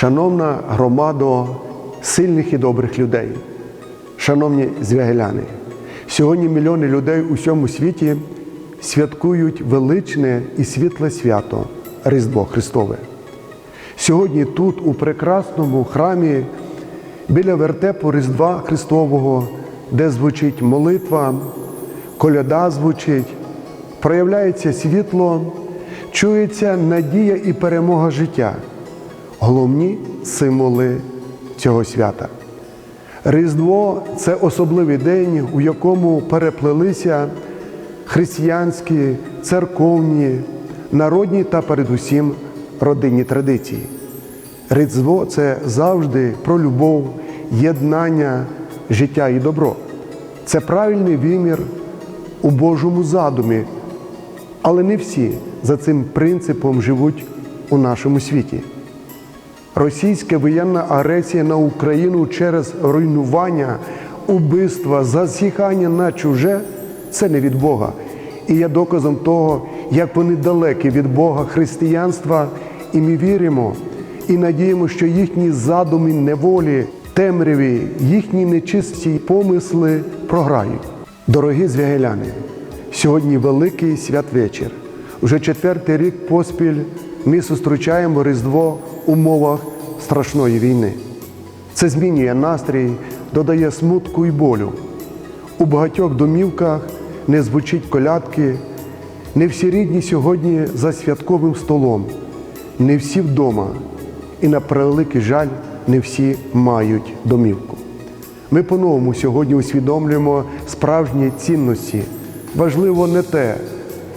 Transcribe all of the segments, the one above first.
Шановна громадо сильних і добрих людей, шановні звягеляни, сьогодні мільйони людей у всьому світі святкують величне і світле свято Різдво Христове. Сьогодні тут, у прекрасному храмі, біля вертепу Різдва Христового, де звучить молитва, коляда звучить, проявляється світло, чується надія і перемога життя головні символи цього свята. Різдво це особливий день, у якому переплелися християнські, церковні, народні та передусім родинні традиції. Різдво це завжди про любов, єднання, життя і добро. Це правильний вимір у Божому задумі, але не всі за цим принципом живуть у нашому світі. Російська воєнна агресія на Україну через руйнування, убивства, засіхання на чуже це не від Бога. І є доказом того, як вони далекі від Бога християнства, і ми віримо і надіємо, що їхні задуми неволі, темряві, їхні нечисті помисли програють. Дорогі звягеляни, сьогодні великий святвечір. Уже четвертий рік поспіль ми зустрічаємо Різдво в умовах страшної війни. Це змінює настрій, додає смутку і болю. У багатьох домівках не звучить колядки, не всі рідні сьогодні за святковим столом, не всі вдома, і на превеликий жаль, не всі мають домівку. Ми по-новому сьогодні усвідомлюємо справжні цінності. Важливо не те,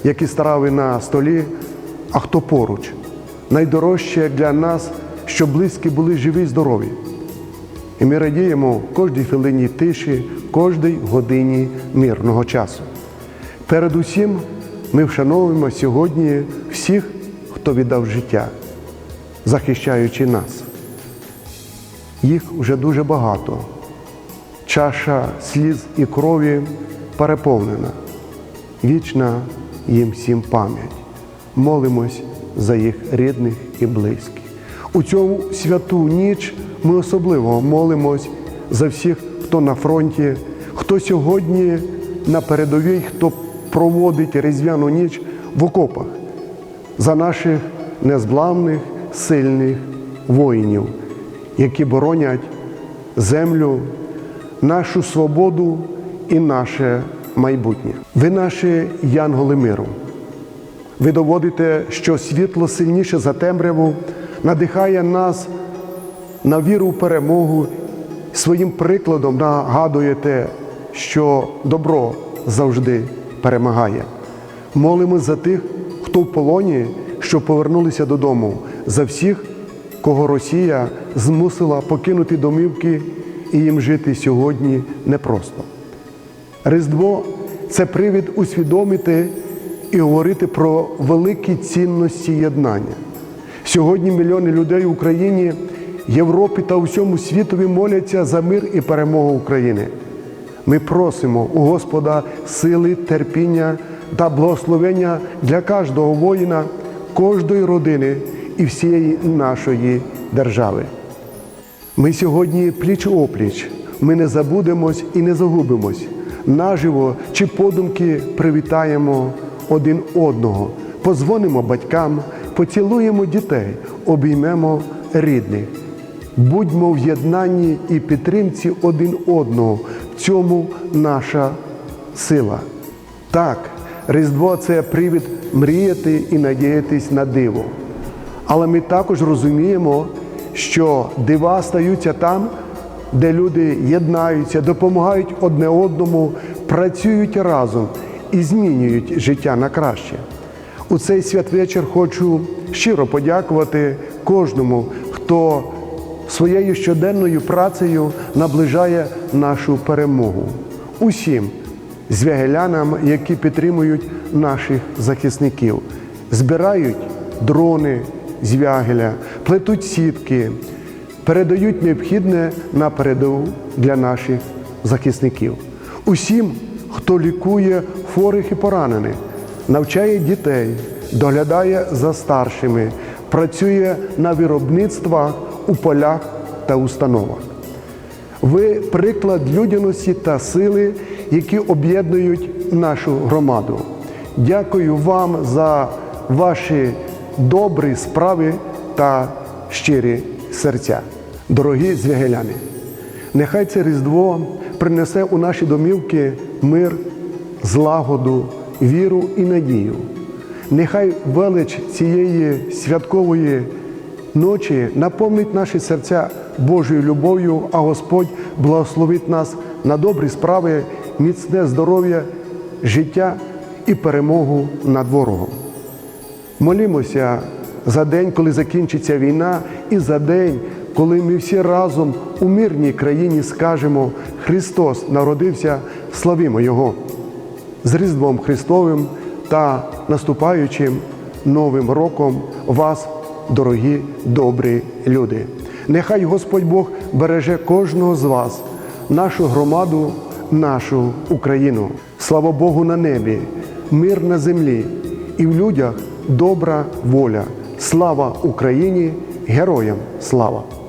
які страви на столі, а хто поруч. Найдорожче для нас, щоб близькі були живі і здорові. І ми радіємо кожній хвилині тиші, кожній годині мирного часу. Передусім, ми вшановуємо сьогодні всіх, хто віддав життя, захищаючи нас. Їх вже дуже багато. Чаша сліз і крові переповнена. Вічна їм всім пам'ять. Молимось за їх рідних і близьких. У цю святу ніч ми особливо молимось за всіх, хто на фронті, хто сьогодні на передовій, хто проводить різдвяну ніч в окопах, за наших незглавних, сильних воїнів, які боронять землю, нашу свободу і наше майбутнє. Ви наші янголи миру. Ви доводите, що світло сильніше за темряву надихає нас на віру в перемогу. Своїм прикладом нагадуєте, що добро завжди перемагає. Молимо за тих, хто в полоні, що повернулися додому, за всіх, кого Росія змусила покинути домівки і їм жити сьогодні непросто. Різдво це привід усвідомити і говорити про великі цінності єднання. Сьогодні мільйони людей в Україні, Європі та усьому світові моляться за мир і перемогу України. Ми просимо у Господа сили, терпіння та благословення для кожного воїна, кожної родини і всієї нашої держави. Ми сьогодні пліч опліч, ми не забудемось і не загубимось. Наживо чи подумки привітаємо один одного, позвонимо батькам, поцілуємо дітей, обіймемо рідних. Будьмо в єднанні і підтримці один одного. В цьому наша сила. Так, Різдво це привід мріяти і надіятись на диво. Але ми також розуміємо, що дива стаються там, де люди єднаються, допомагають одне одному, працюють разом і змінюють життя на краще. У цей святвечір хочу щиро подякувати кожному, хто своєю щоденною працею наближає нашу перемогу. Усім звягелянам, які підтримують наших захисників, збирають дрони з Вягеля, плетуть сітки, передають необхідне на передову для наших захисників. Усім, хто лікує хворих і поранених, навчає дітей, доглядає за старшими, працює на виробництвах, у полях та установах. Ви приклад людяності та сили, які об'єднують нашу громаду. Дякую вам за ваші добрі справи та щирі серця. Дорогі звягеляни, нехай це Різдво принесе у наші домівки мир, злагоду, віру і надію. Нехай велич цієї святкової ночі наповнить наші серця Божою любов'ю, а Господь благословить нас на добрі справи, міцне здоров'я, життя і перемогу над ворогом. Молімося за день, коли закінчиться війна, і за день, коли ми всі разом у мирній країні скажемо Христос народився, славімо Його з Різдвом Христовим та наступаючим Новим роком вас, дорогі добрі люди. Нехай Господь Бог береже кожного з вас, нашу громаду, нашу Україну. Слава Богу на небі, мир на землі і в людях добра воля. Слава Україні! Героям слава!